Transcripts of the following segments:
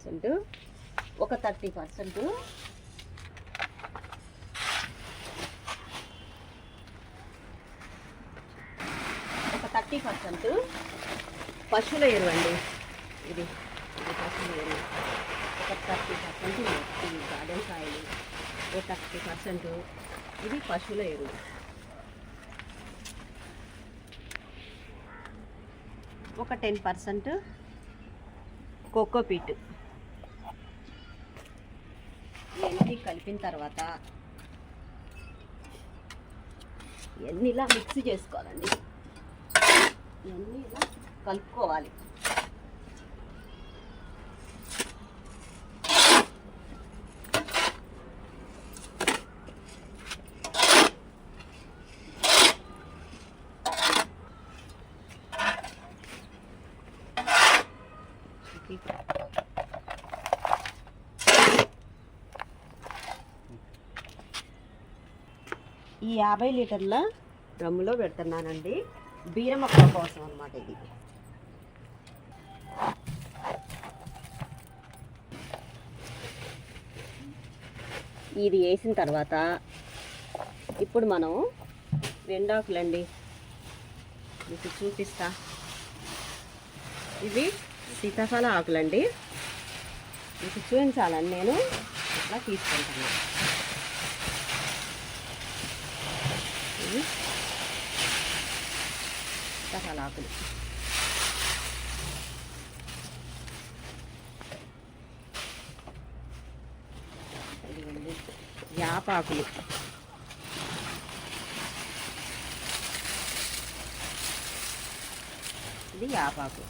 Percent. ఒక thirty percent. ఒక thirty percent. పశువుల ఎరువు అండి. ఇది ఇది పశువుల ఎరువు. ఒక థర్టీ పర్సెంట్ ఇది గార్డెన్ కాయలు. ఒక థర్టీ పర్సెంట్ ఇది పశువుల ఎరువు. ఒక టెన్ పర్సెంట్ కోకోపీట్ ఇవన్నీ కలిపిన తర్వాత ఇవన్నీ ఇలా మిక్స్ చేసుకోవాలండి. ఇవన్నీ ఇలా కలుపుకోవాలి. ఈ యాభై లీటర్ల డ్రమ్ములో పెడుతున్నానండి. బీరమొక్కల కోసం అనమాట ఇది. ఇది వేసిన తర్వాత ఇప్పుడు మనం రెండాకులండి మీకు చూపిస్తా. ఇవి సీతాఫల ఆకులండి. మీకు చూపించాలని నేను అట్లా తీసుకుంటాను ఇవి. సీతాఫల ఇదిగోండి యాపాకులు. ఇది యాపాకు.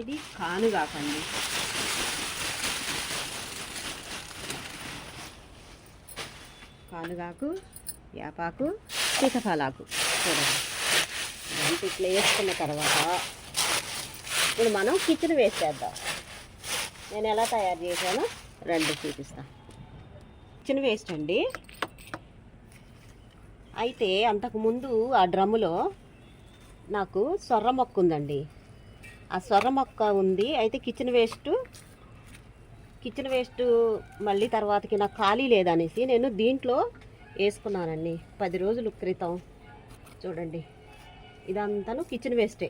ఇది కానుగాకండి. కానుగాకు వేపాకు సీతఫలాకు. చూడండి. ఇదంతా ఇట్లా వేసుకున్న తర్వాత ఇప్పుడు మనం కిచెన్ వేస్ట్ చేద్దాం నేను ఎలా తయారు చేశానో రెండు చూపిస్తాను కిచెన్ వేస్ట్ అండి. అయితే అంతకుముందు ఆ డ్రమ్ములో నాకు సొర్ర మొక్క ఉందండి. ఆ సొర్ర మొక్క ఉంది. అయితే కిచెన్ వేస్ట్ కిచెన్ వేస్ట్ మళ్ళీ తర్వాతకి నాకు ఖాళీ లేదనేసి నేను దీంట్లో వేసుకున్నానండి. పది రోజులు క్రితం. చూడండి. ఇదంతాను కిచెన్ వేస్టే.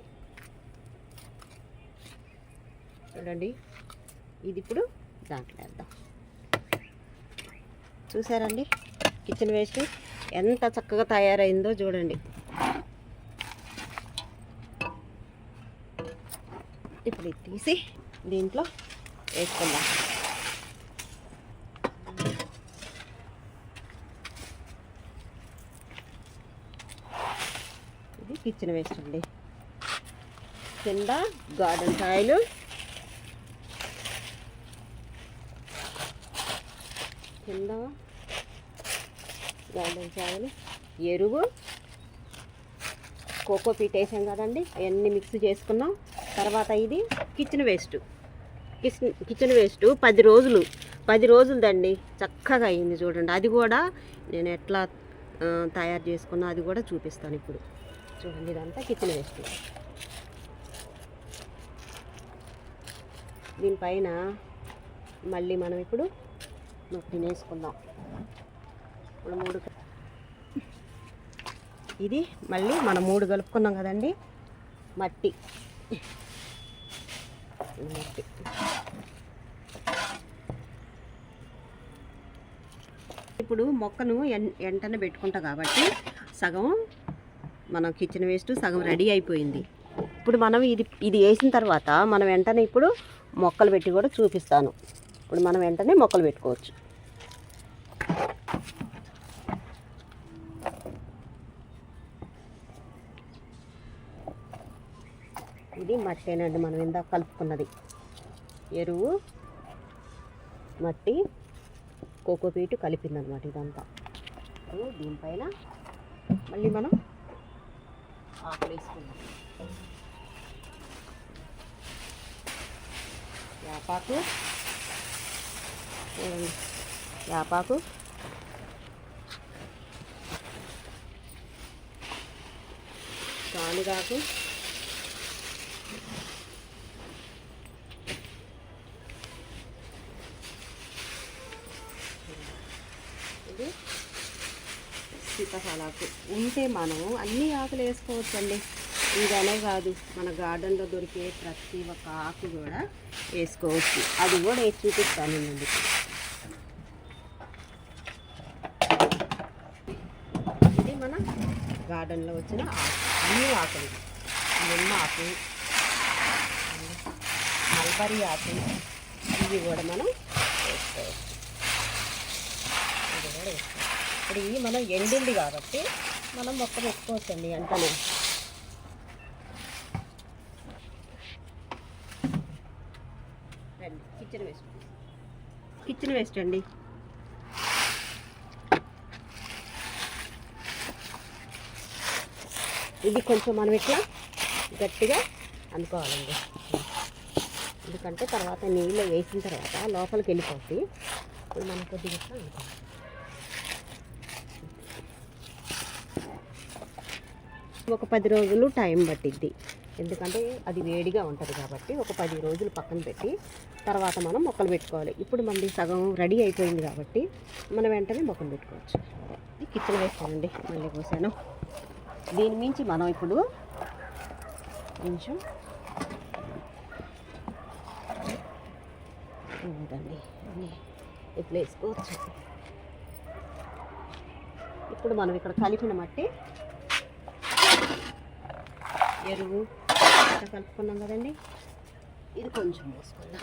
చూడండి. ఇది ఇప్పుడు దాంట్లో వేద్దాం. చూసారండి? కిచెన్ వేస్ట్ ఎంత చక్కగా తయారైందో చూడండి. ఇప్పుడు ఇది తీసి దీంట్లో వేసుకుందాం. కిచెన్ వేస్ట్ అండి. కింద గార్డెన్ కాయలు. కింద గార్డెన్ కాయలు. ఎరువు. కోకో పీట్ వేసాం కదండి అవన్నీ మిక్స్ చేసుకున్నాం. తర్వాత ఇది kitchen waste kitchen kitchen waste పది రోజులు. పది రోజులదండి చక్కగా అయింది చూడండి. అది కూడా నేను ఎట్లా తయారు చేసుకున్నా అది కూడా చూపిస్తాను ఇప్పుడు. చూడండి ఇదంతా కిచెన్ వేస్ట్. దీనిపైన మళ్ళీ మనం ఇప్పుడు నొప్పిని వేసుకుందాం. ఇప్పుడు మూడు ఇది మళ్ళీ మనం మూడు కలుపుకున్నాం కదండి. మట్టి. మట్టి. ఇప్పుడు మొక్కను ఎన్ ఎంటనే పెట్టుకుంటా కాబట్టి సగం మన కిచెన్ వేస్ట్ సగం రెడీ అయిపోయింది. ఇప్పుడు మనం ఇది ఇది వేసిన తర్వాత మనం వెంటనే ఇప్పుడు మొక్కలు పెట్టి కూడా చూపిస్తాను. ఇప్పుడు మనం వెంటనే మొక్కలు పెట్టుకోవచ్చు. ఇది మట్టేనండి మనం ఇందాక కలుపుకున్నది. ఎరువు మట్టి కోకోపీటు కలిపిందనమాట ఇదంతా. దీనిపైన మళ్ళీ మనం ఆకులు వేసుకుందాం యాపాకు? చూడండి. యాపాకు? కానుగాకు గసగసాల ఆకు ఉంటే మనము అన్ని ఆకులు వేసుకోవచ్చండి. ఇదనే కాదు. మన గార్డెన్లో దొరికే ప్రతి ఒక్క ఆకు కూడా వేసుకోవచ్చు. అది కూడా వేసి చూపిస్తాను నేను ఇది మన గార్డెన్లో వచ్చిన ఆకు. అన్ని ఆకులు. నిమ్మ ఆకు మల్బరీ ఆకు ఇవి కూడా మనం వేసుకోవచ్చు. ఇది ఇప్పుడు ఇవి మనం ఎండింది కాబట్టి మనం మొక్క పెట్టుకోవచ్చండి వెంటనే రండి కిచెన్ వేస్ట్ కిచెన్ వేస్ట్ అండి. ఇది కొంచెం మనం ఇట్లా గట్టిగా అనుకోవాలండి ఎందుకంటే తర్వాత నీళ్ళు వేసిన తర్వాత లోపలికి వెళ్ళిపోద్ది. ఇప్పుడు మనం కొద్దిగా ఇట్లా అనుకోవాలి ఒక పది రోజులు టైం పట్టిద్ది. ఎందుకంటే అది వేడిగా ఉంటుంది కాబట్టి ఒక పది రోజులు పక్కన పెట్టి తర్వాత మనం మొక్కలు పెట్టుకోవాలి. ఇప్పుడు మళ్ళీ సగం రెడీ అయిపోయింది కాబట్టి మనం వెంటనే మొక్కలు పెట్టుకోవచ్చు. ఇది కిచెన్ వేస్తానండి మళ్ళీ పోసాను. దీని మించి మనం ఇప్పుడు కొంచెం ఉందండి ఇట్లా వేసుకోవచ్చు? ఇప్పుడు మనం ఇక్కడ కలిపిన మట్టి ఎరువు ఇట్లా కలుపుకున్నాం కదండి. ఇది కొంచెం పోసుకుందాం.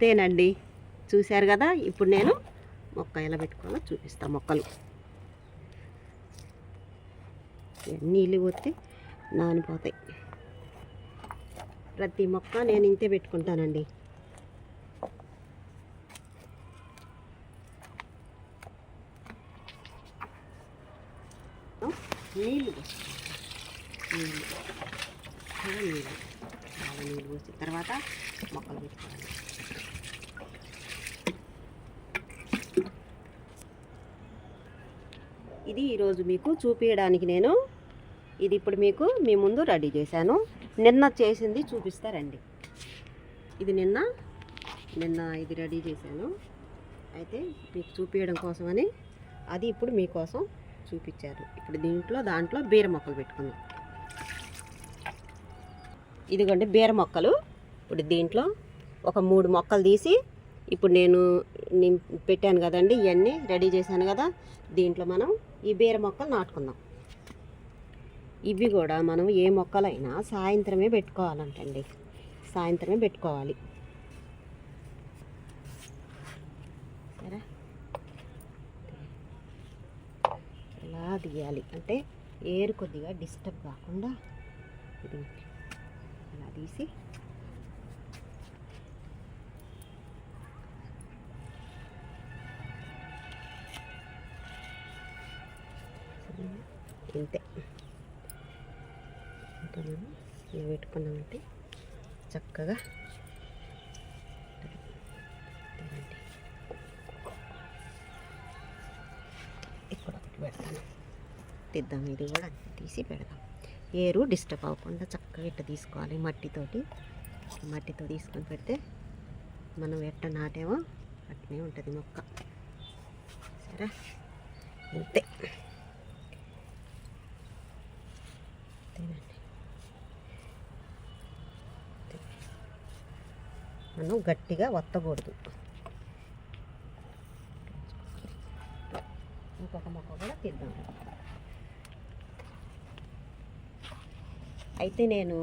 తేనండి చూశారు కదా? ఇప్పుడు నేను మొక్క ఎలా పెట్టుకోవాలో చూపిస్తాను మొక్కలు. నీళ్ళు పోతే నానిపోతాయి. ప్రతి మొక్క నేను ఇంతే పెట్టుకుంటానండి. నీళ్ళు నీళ్ళు నీళ్ళు బాగా నీళ్ళు పోసిన తర్వాత మొక్కలు పెట్టుకోవాలి. ఇది ఈరోజు మీకు చూపించడానికి నేను ఇది ఇప్పుడు మీకు మీ ముందు రెడీ చేశాను. నిన్న చేసింది చూపిస్తారండి. ఇది నిన్న నిన్న ఇది రెడీ చేశాను. అయితే మీకు చూపించడం కోసమని అది ఇప్పుడు మీకోసం చూపించారు. ఇప్పుడు దీంట్లో దాంట్లో బీర మొక్కలు పెట్టుకుందాం. ఇదిగోండి బీర మొక్కలు. ఇప్పుడు దీంట్లో ఒక మూడు మొక్కలు తీసి ఇప్పుడు నేను నేను పెట్టాను కదండి ఇవన్నీ రెడీ చేశాను కదా. దీంట్లో మనం ఈ బీర మొక్కలు నాటుకుందాం. ఇవి కూడా మనం ఏ మొక్కలైనా సాయంత్రమే పెట్టుకోవాలంటండి. సాయంత్రమే పెట్టుకోవాలి. సరే ఇలా తీయాలి. అంటే ఎయిర్ కొద్దిగా డిస్టర్బ్ కాకుండా ఇది ఇలా తీసి ఇంకా ఇలా పెట్టుకున్నామంటే చక్కగా ఇక్కడ ఒకటి పెడతాను తీద్దాం ఇది కూడా అంతే తీసి పెడదాం. ఏరు డిస్టర్బ్ అవ్వకుండా చక్కగా ఇట్ట తీసుకోవాలి మట్టితోటి. మట్టితో తీసుకొని పెడితే మనం ఎట్ట నాటేమో అట్నే ఉంటుంది మొక్క. సరే? అంతే. అంతేనండి మనం గట్టిగా వత్తకూడదు. ఇంకొక మొక్క కూడా తీద్దాం. అయితే నేను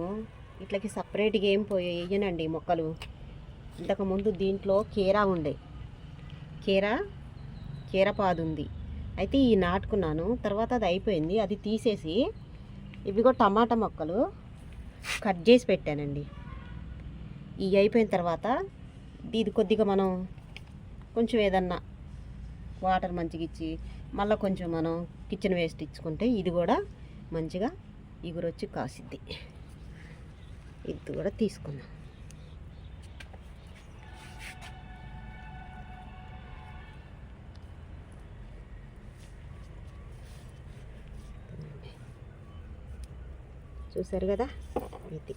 ఇట్లకి సపరేట్గా ఏం పోయి వేయనండి మొక్కలు. ఇంతకుముందు దీంట్లో కీరా ఉండే. కీరా కీరపాదు ఉంది. అయితే ఈ నాటుకున్నాను. తర్వాత అది అయిపోయింది. అది తీసేసి ఇవిగో టమాటా మొక్కలు కట్ చేసి పెట్టానండి. ఇవి అయిపోయిన తర్వాత ఇది కొద్దిగా మనం కొంచెం ఏదన్నా వాటర్ మంచిగా ఇచ్చి మళ్ళీ కొంచెం మనం కిచెన్ వేస్ట్ ఇచ్చుకుంటే ఇది కూడా మంచిగా ఇగురొచ్చి కాసిద్ది. ఇది కూడా తీసుకున్నాం చూసారు కదా? ఇది.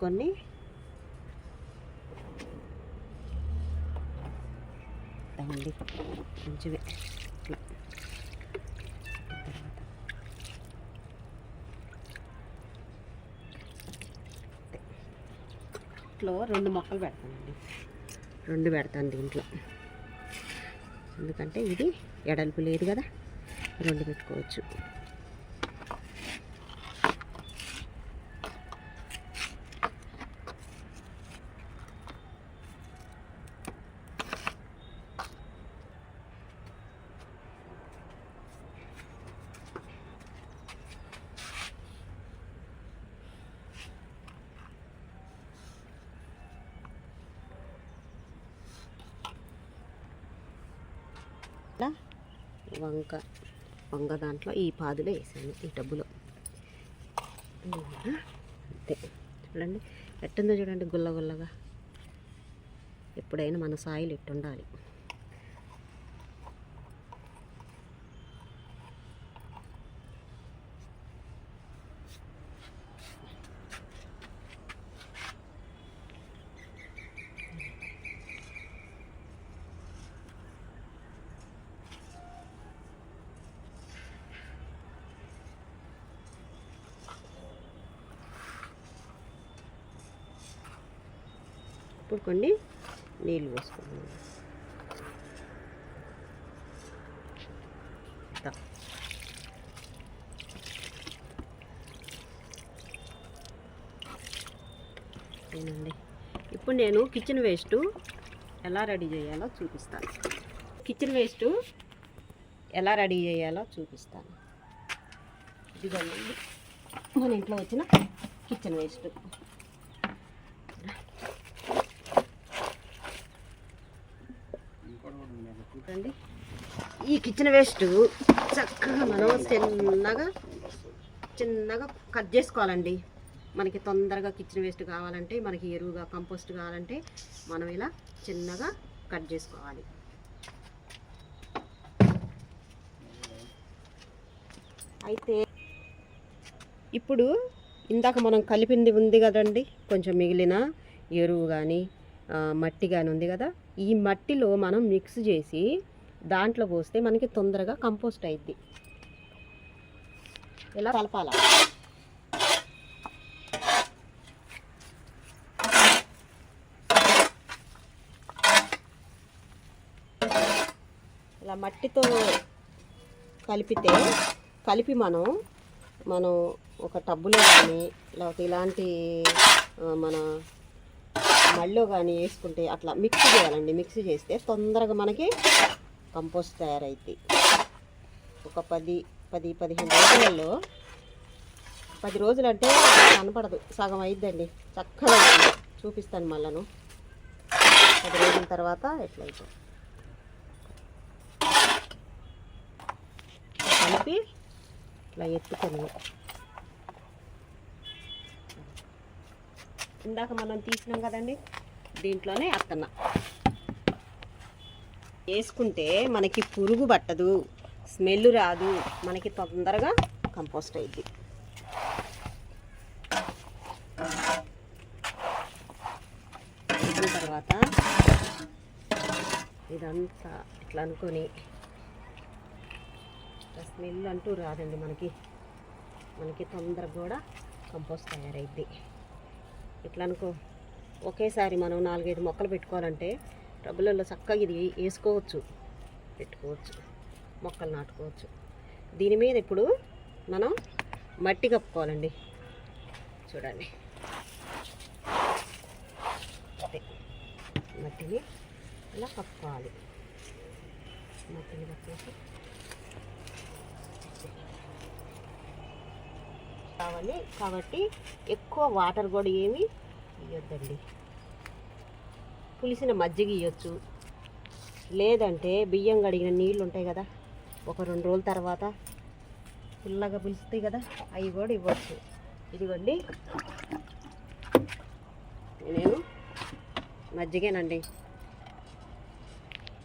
కొన్ని అండి మంచివి. ఇట్లా. ఇట్లో రెండు మొక్కలు పెడతానండి. రెండు పెడతాను దీంట్లో. ఎందుకంటే ఇది ఎడల్పు లేదు కదా. రెండు పెట్టుకోవచ్చు ఇట్లా వంక వంగ దాంట్లో ఈ పాదులో వేసాను ఈ టబ్బులో. అంతే. చూడండి ఎట్టుందో చూడండి గుల్ల గుల్లగా ఎప్పుడైనా మన సాయిలు ఎట్టుండాలి ఇప్పుడు కొన్ని నీళ్ళు పోసుకుందాం. అండి ఏనండి ఇప్పుడు నేను కిచెన్ వేస్ట్ ఎలా రెడీ చేయాలో చూపిస్తాను. కిచెన్ వేస్ట్ ఎలా రెడీ చేయాలో చూపిస్తాను. ఇదిగోండి. మన ఇంట్లో వచ్చిన కిచెన్ వేస్ట్ చూడండి ఈ కిచెన్ వేస్ట్ చక్కగా మనం చిన్నగా చిన్నగా కట్ చేసుకోవాలండి. మనకి తొందరగా కిచెన్ వేస్ట్ కావాలంటే మనకి ఎరువుగా కంపోస్ట్ కావాలంటే మనం ఇలా చిన్నగా కట్ చేసుకోవాలి. అయితే ఇప్పుడు ఇందాక మనం కలిపింది ఉంది కదండి కొంచెం మిగిలిన ఎరువు కానీ మట్టి కానీ ఉంది కదా ఈ మట్టిలో మనం మిక్స్ చేసి దాంట్లో పోస్తే మనకి తొందరగా కంపోస్ట్ అయిద్ది. ఇలా కలపాల? ఇలా మట్టితో కలిపితే కలిపి మనం మనం ఒక టబ్బులో కానీ లేకపోతే ఇలాంటి మన మళ్ళీ కానీ వేసుకుంటే అట్లా మిక్స్ చేయాలండి. మిక్స్ చేస్తే తొందరగా మనకి కంపోస్ట్ తయారైద్ది ఒక పది పది పదిహేను రోజులలో పది రోజులు అంటే కనపడదు. సగం అయిద్దండి. చక్కగా చూపిస్తాను మళ్ళను. పది రోజుల తర్వాత ఎట్లయితే కలిపి ఇట్లా ఎత్తుకొని. ఇందాక మనం తీసినాం కదండి దీంట్లోనే అత్తన్న. వేసుకుంటే మనకి పురుగు పట్టదు స్మెల్ రాదు మనకి తొందరగా కంపోస్ట్ అయింది వేసిన తర్వాత ఇదంతా ఇట్లా అనుకొని స్మెల్ అంటూ రాదండి మనకి. మనకి తొందరగా కూడా కంపోస్ట్ తయారైద్ది. ఇట్లా అనుకో ఒకేసారి మనం నాలుగైదు మొక్కలు పెట్టుకోవాలంటే టబ్బులలో చక్కగా ఇది వేసుకోవచ్చు పెట్టుకోవచ్చు మొక్కలు నాటుకోవచ్చు. దీని మీద ఇప్పుడు మనం మట్టి కప్పుకోవాలండి. చూడండి. మట్టిని ఇలా కప్పుకోవాలి. మట్టిని కప్పేసి కావాలి. కాబట్టి ఎక్కువ వాటర్ కూడా ఏమి ఇవ్వద్దండి పులిసిన మజ్జిగ ఇవ్వచ్చు లేదంటే బియ్యం కడిగిన నీళ్ళు ఉంటాయి కదా ఒక రెండు రోజుల తర్వాత పుల్లగా పులుస్తాయి కదా అవి కూడా ఇవ్వచ్చు. ఇదిగోండి. నేను మజ్జిగేనండి.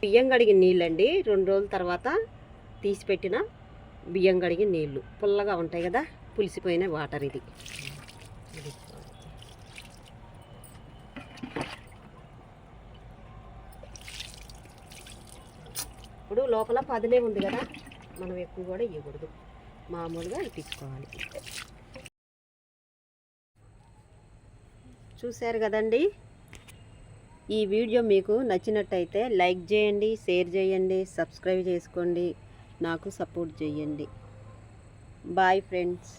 బియ్యం కడిగిన నీళ్ళండి రెండు రోజుల తర్వాత తీసి పెట్టిన బియ్యం కడిగిన నీళ్ళు. పుల్లగా ఉంటాయి కదా పులిసిపోయిన వాటర్ ఇది. ఇప్పుడు లోపల పదిలే ఉంది కదా మనం ఎక్కువ కూడా ఇవ్వకూడదు మామూలుగా ఇప్పించుకోవాలి. చూశారు కదండి? ఈ వీడియో మీకు నచ్చినట్టయితే లైక్ చేయండి షేర్ చేయండి సబ్స్క్రైబ్ చేసుకోండి నాకు సపోర్ట్ చేయండి. Bye friends.